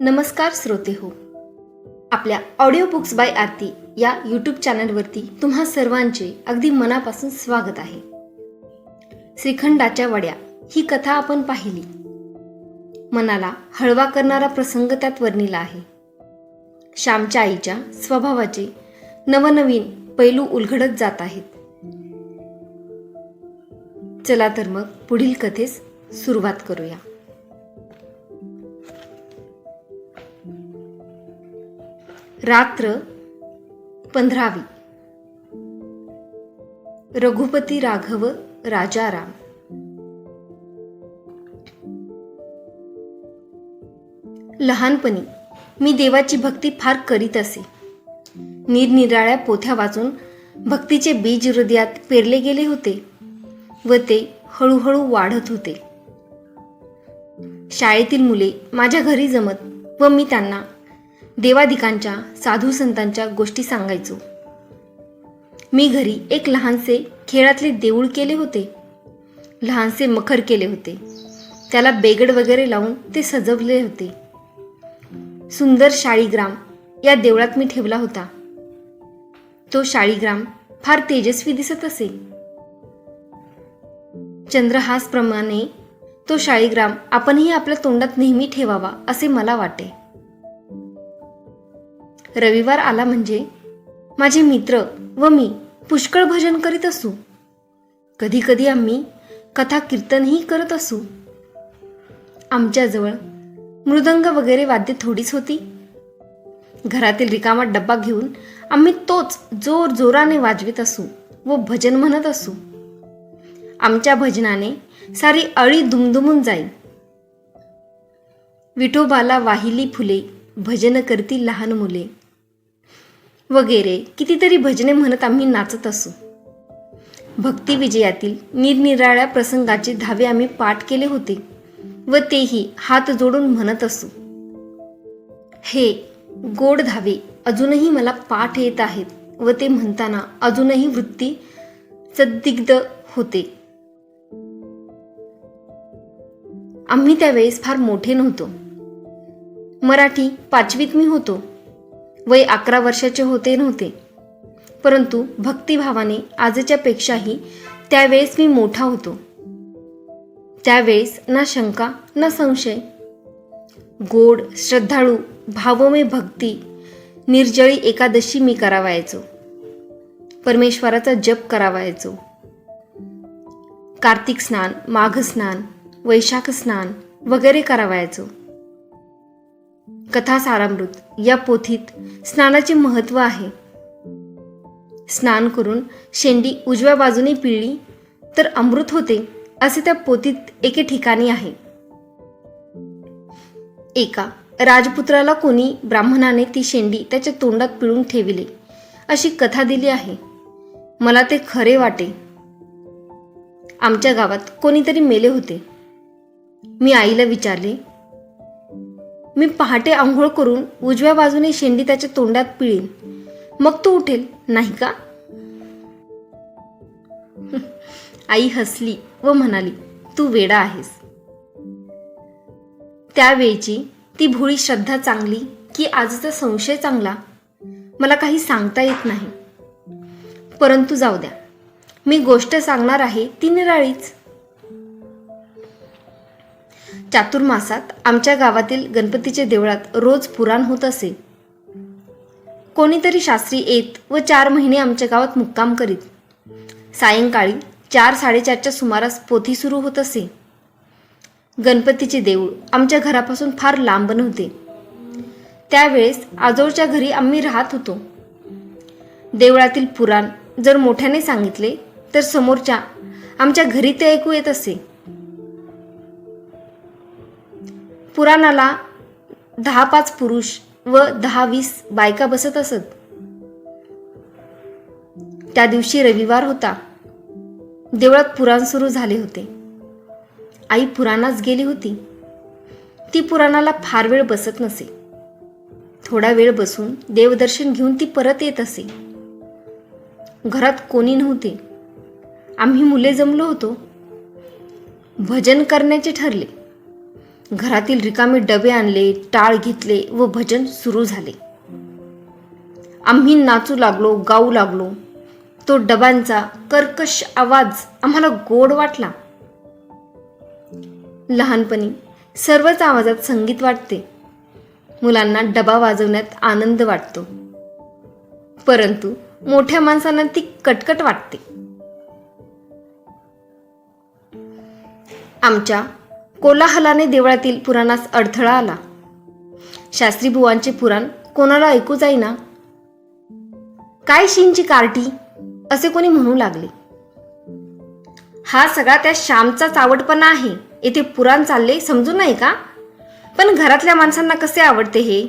नमस्कार श्रोते हो. आपल्या ऑडिओ बुक्स बाय आरती या यूट्यूब चॅनलवरती तुम्हा सर्वांचे अगदी मनापासून स्वागत आहे. श्रीखंडाच्या वड्या ही कथा आपण पाहिली. मनाला हळवा करणारा प्रसंग त्यात वर्णिला आहे. श्यामच्या आईच्या स्वभावाचे नवनवीन पैलू उलगडत जात आहेत. चला तर मग पुढील कथेस सुरुवात करूया. रात्र पंधरावी. रघुपती राघव राजाराम लहानपणी मी देवाची भक्ती फार करीत असे. निरनिराळ्या पोथ्या वाचून भक्तीचे बीज हृदयात पेरले गेले होते व ते हळूहळू वाढत होते. शाळेतील मुले माझ्या घरी जमत व मी त्यांना देवादिकांच्या साधू संतांच्या गोष्टी सांगायचो. मी घरी एक लहानसे खेळातले देऊळ केले होते. लहानसे मखर केले होते. त्याला बेगड वगैरे लावून ते सजवले होते. सुंदर शाळीग्राम या देवळात मी ठेवला होता. तो शाळीग्राम फार तेजस्वी दिसत असे. चंद्रहासप्रमाणे तो शाळीग्राम आपणही आपल्या तोंडात नेहमी ठेवावा असे मला वाटे. रविवार आला म्हणजे? माझे मित्र व मी पुष्कळ भजन करीत असू. कधी कधी आम्ही कथा कीर्तनही करत असू. आमच्याजवळ मृदंग वगैरे वाद्य थोडीच होती. घरातील रिकामा डब्बा घेऊन आम्ही तोच जोर जोराने वाजवित असू व भजन म्हणत असू. आमच्या भजनाने सारी अळी दुमदुमून जाईल विठोबाला वाहिली फुले भजन करती लहान मुले. वगैरे कितीतरी भजने म्हणत आम्ही नाचत असू. भक्तिविजयातील निरनिराळ्या प्रसंगाचे धावे आम्ही पाठ केले होते व तेही हात जोडून म्हणत असू. हे गोड धावे अजूनही मला पाठ येत आहेत व ते म्हणताना अजूनही वृत्ती सद्दिग्ध होते. आम्ही त्यावेळेस फार मोठे नव्हतो. मराठी पाचवीत मी होतो. वय अकरा वर्षाचे होते नव्हते. परंतु भक्तिभावाने आजच्या पेक्षाही त्यावेळेस मी मोठा होतो. त्यावेळेस ना शंका ना संशय. गोड श्रद्धाळू भावमय भक्ती निर्जळी एकादशी मी करावायचो. परमेश्वराचा जप करावायचो. कार्तिक स्नान माघ स्नान वैशाख स्नान वगैरे करावायचो. कथा सारामृत या पोथीत स्नानाचे महत्त्व आहे. स्नान करून शेंडी उजव्या बाजूने पिळली तर अमृत होते असे त्या पोथीत एके ठिकाणी आहे. एका राजपुत्राला कोणी ब्राह्मणाने ती शेंडी त्याच्या तोंडात पिळून ठेविले अशी कथा दिली आहे. मला ते खरे वाटे. आमच्या गावात कोणीतरी मेले होते. मी आईला विचारले मी पहाटे आंघोळ करून उजव्या बाजूने शेंडी त्याच्या तोंडात पिळीन. मग तो उठेल नाही का? आई हसली व म्हणाली तू वेडा आहेस. त्यावेळची ती भोळी श्रद्धा चांगली की आजचा संशय चांगला मला काही सांगता येत नाही. परंतु जाऊ द्या. मी गोष्ट सांगणार आहे ती निराळीच. चातुर्मासात आमच्या गावातील गणपतीच्या देवळात रोज पुराण होत असे. कोणीतरी शास्त्री येत व चार महिने आमच्या गावात मुक्काम करीत. सायंकाळी चार साडेचारच्या सुमारास पोथी सुरू होत असे. गणपतीचे देऊळ आमच्या घरापासून फार लांब नव्हते. त्यावेळेस आजोळच्या घरी आम्ही राहत होतो. देवळातील पुराण जर मोठ्याने सांगितले तर समोरच्या आमच्या घरी ते ऐकू येत असे. पुराणाला दहा पाच पुरुष व दहा वीस बायका बसत असत. त्या दिवशी रविवार होता. देवळात पुराण सुरू झाले होते. आई पुराणास गेली होती. ती पुराणाला फार वेळ बसत नसे. थोडा वेळ बसून देवदर्शन घेऊन ती परत येत असे. घरात कोणी नव्हते. आम्ही मुले जमलो होतो. भजन करण्याचे ठरले. घरातील रिकामे डबे आणले टाळ घेतले व भजन सुरू झाले. आम्ही नाचू लागलो गाऊ लागलो. तो डबांचा कर्कश आवाज आम्हाला गोड वाटला. लहानपणी सर्वच आवाजात संगीत वाटते. मुलांना डबा वाजवण्यात आनंद वाटतो. परंतु मोठ्या माणसांना ती कटकट वाटते. आमच्या कोलाहलाने देवळातील पुराणास अडथळा आला. शास्त्री बुवांचे पुराण कोणाला ऐकू जाईना. काय शिंची कार्टी? असे कोणी म्हणू लागले. हा सगळा त्या श्यामचाच आवडपणा आहे. येथे पुराण चालले समजू नाही का? पण घरातल्या माणसांना कसे आवडते हे?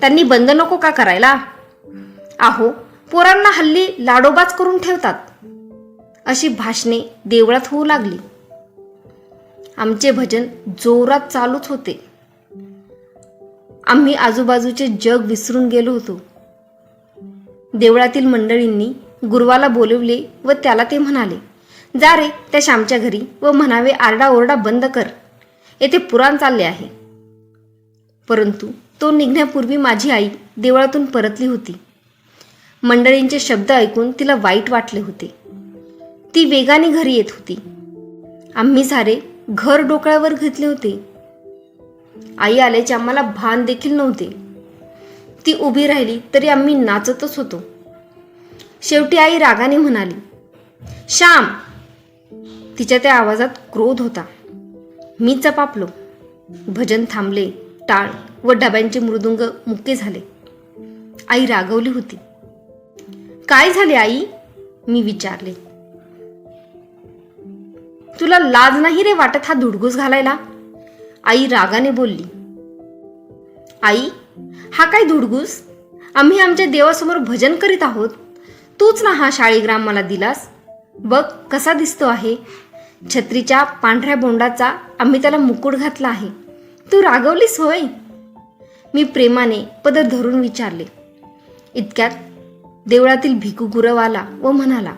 त्यांनी बंद नको का करायला? आहो पोरांना हल्ली लाडोबाज करून ठेवतात. अशी भाषणे देवळात होऊ लागली. आमचे भजन जोरात चालूच होते. आम्ही आजूबाजूचे जग विसरून गेलो होतो. देवळातील मंडळींनी गुरुवाला बोलवले व त्याला ते म्हणाले जा रे त्या श्यामच्या घरी व म्हणावे आरडाओरडा बंद कर. येथे पुराण चालले आहे. परंतु तो निघण्यापूर्वी माझी आई देवळातून परतली होती. मंडळींचे शब्द ऐकून तिला वाईट वाटले होते. ती वेगाने घरी येत होती. आम्ही सारे घर डोकळ्यावर घेतले होते. आई आल्याचे आम्हाला भान देखील नव्हते. ती उभी राहिली तरी आम्ही नाचतच होतो. शेवटी आई रागाने म्हणाली श्याम. तिच्या त्या आवाजात क्रोध होता. मी चपापलो. भजन थांबले टाळ व डब्यांचे मृदुंग मुक्के झाले. आई रागवली होती. काय झाले आई? मी विचारले. तुला लाज नाही रे वाटत हा धुडगूस घालायला? आई रागाने बोलली. आई हा काय धुडगूस आम्ही आमच्या देवासमोर भजन करीत आहोत. तूच ना हा शाळीग्राम मला दिलास. बघ कसा दिसतो आहे. छत्रीच्या पांढऱ्या बोंडाचा आम्ही त्याला मुकुट घातला आहे. तू रागवलीस होय? मी प्रेमाने पदर धरून विचारले. इतक्यात देवळातील भिकू गुरव आला व म्हणाला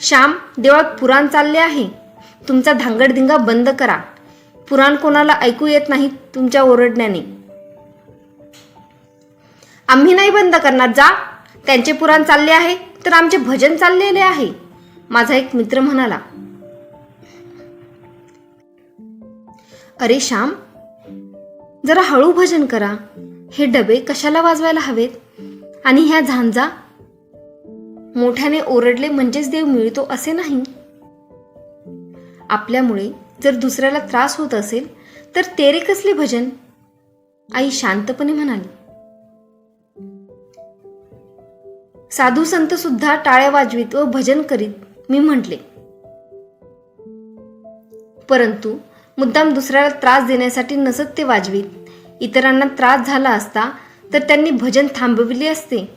श्याम देवळात पुराण चालले आहे. तुमचा धांगडधिंगा बंद करा. पुराण कोणाला ऐकू येत नाही तुमच्या ओरडण्याने. आम्ही नाही बंद करणार जा. त्यांचे पुराण चालले आहे तर आमचे भजन चाललेले आहे. माझा एक मित्र म्हणाला अरे श्याम जरा हळू भजन करा. हे डबे कशाला वाजवायला हवेत? आणि ह्या झांजा? मोठ्याने ओरडले म्हणजेच देव मिळतो असे नाही. आपल्यामुळे जर दुसऱ्याला त्रास होत असेल तर तेरे कसले भजन? आई शांतपणे म्हणाली. साधू संत सुद्धा टाळ्या वाजवीत व भजन करीत मी म्हटले. परंतु मुद्दाम दुसऱ्याला त्रास देण्यासाठी नसत ते वाजवीत. इतरांना त्रास झाला असता तर त्यांनी भजन थांबविले असते.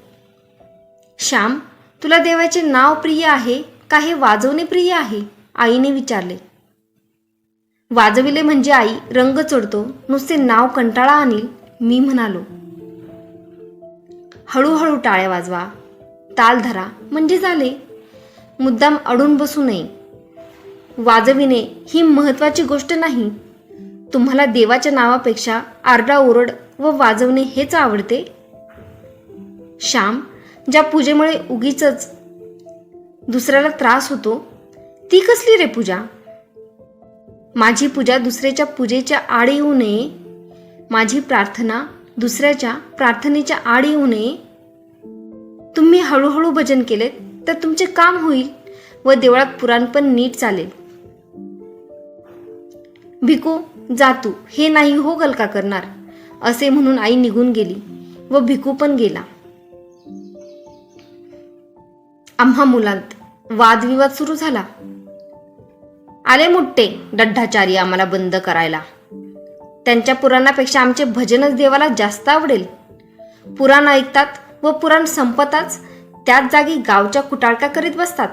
श्याम तुला देवाचे नाव प्रिय आहे का हे वाजवणे प्रिय आहे? आईने विचारले. वाजविले म्हणजे आई रंग चढतो नुसते नाव कंटाळा आणील मी म्हणालो. हळूहळू टाळ्या वाजवा ताल धरा म्हणजे झाले. मुद्दाम अडून बसू नये. वाजविणे ही महत्वाची गोष्ट नाही. तुम्हाला देवाच्या नावापेक्षा आरडाओरड व वाजवणे हेच आवडते? श्याम ज्या पूजेमुळे उगीच दुसऱ्याला त्रास होतो ती कसली रे पूजा? माझी पूजा दुसऱ्याच्या पूजेच्या आड येऊ नये. माझी प्रार्थना दुसऱ्याच्या प्रार्थनेच्या आड येऊ नये. तुम्ही हळूहळू भजन केलेत तर तुमचे काम होईल व देवळात पुराण पण नीट चालेल. भिकू जा तू हे नाही हो गलका करणार असे म्हणून आई निघून गेली व भिकू पण गेला. आम्हा मुलांत वादविवाद सुरू झाला. आले मुट्टे डड्ढाचारी आम्हाला बंद करायला. त्यांच्या पुराणापेक्षा आमचे भजनच देवाला जास्त आवडेल. पुराण ऐकतात व पुराण संपताच त्याच जागी गावच्या कुटाळका करीत बसतात.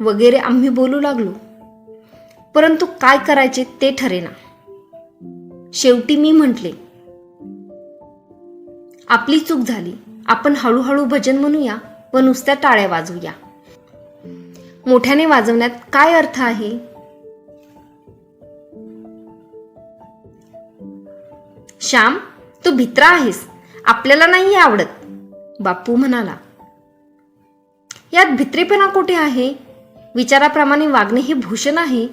वगैरे आम्ही बोलू लागलो. परंतु काय करायचे ते ठरेना. शेवटी मी म्हटले आपली चूक झाली. आपण हळूहळू भजन म्हणूया व नुसत्या टाळ्या वाजवूया. मोठ्याने वाजवण्यात काय अर्थ आहे? श्याम तू भित्रा आहेस. आपल्याला नाही आवडत. बापू म्हणाला. यात भित्रेपणा कुठे आहे? विचाराप्रमाणे वागणे हे भूषण आहे.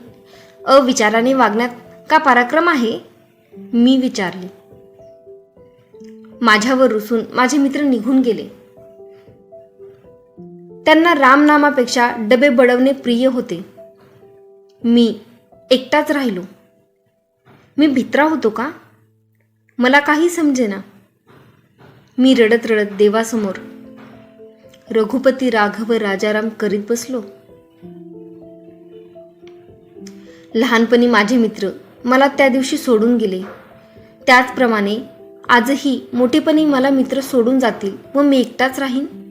अविचाराने वागण्यात का पराक्रम आहे? मी विचारले. माझ्यावर रुसून माझे मित्र निघून गेले. त्यांना रामनामापेक्षा डबे बडवणे प्रिय होते. मी एकटाच राहिलो. मी भित्रा होतो का? मला काही समजेना. मी रडत रडत देवासमोर. रघुपती राघव राजाराम करीत बसलो. लहानपणी माझे मित्र मला त्या दिवशी सोडून गेले. त्याचप्रमाणे आजही मोठेपणी मला मित्र सोडून जातील व मी एकटाच राहीन.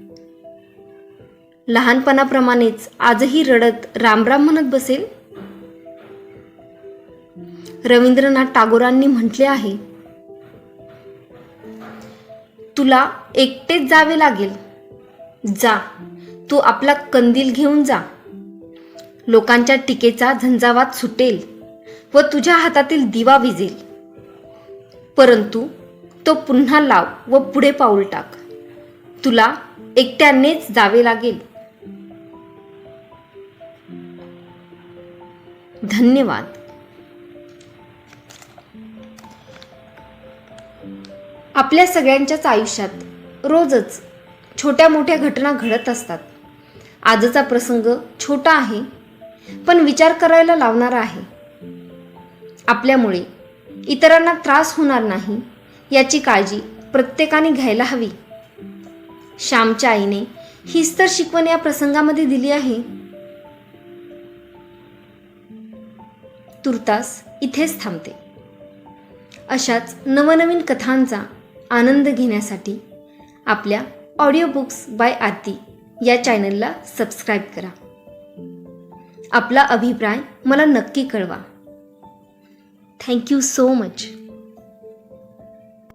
लहानपणाप्रमाणेच आजही रडत रामराम म्हणत बसेल? रवींद्रनाथ टागोरांनी म्हटले आहे तुला एकटेच जावे लागेल. जा तू आपला कंदील घेऊन जा. लोकांच्या टीकेचा झंझावात सुटेल व तुझ्या हातातील दिवा विजेल. परंतु तो पुन्हा लाव व पुढे पाऊल टाक. तुला एकट्यानेच जावे लागेल. धन्यवाद. आपल्या सगळ्यांच्याच आयुष्यात रोजच छोट्या मोठ्या घटना घडत असतात. आजचा प्रसंग छोटा आहे पण विचार करायला लावणारा आहे. आपल्यामुळे इतरांना त्रास होणार नाही याची काळजी प्रत्येकाने घ्यायला हवी. श्यामच्या आईने हीच तर शिकवण या प्रसंगामध्ये दिली आहे. तुर्तास इथेच थांबते. अशाच नवनवीन कथांचा आनंद घेण्यासाठी आपल्या ऑडिओ बुक्स बाय आरती या चॅनलला सबस्क्राईब करा. आपला अभिप्राय मला नक्की कळवा. Thank you so much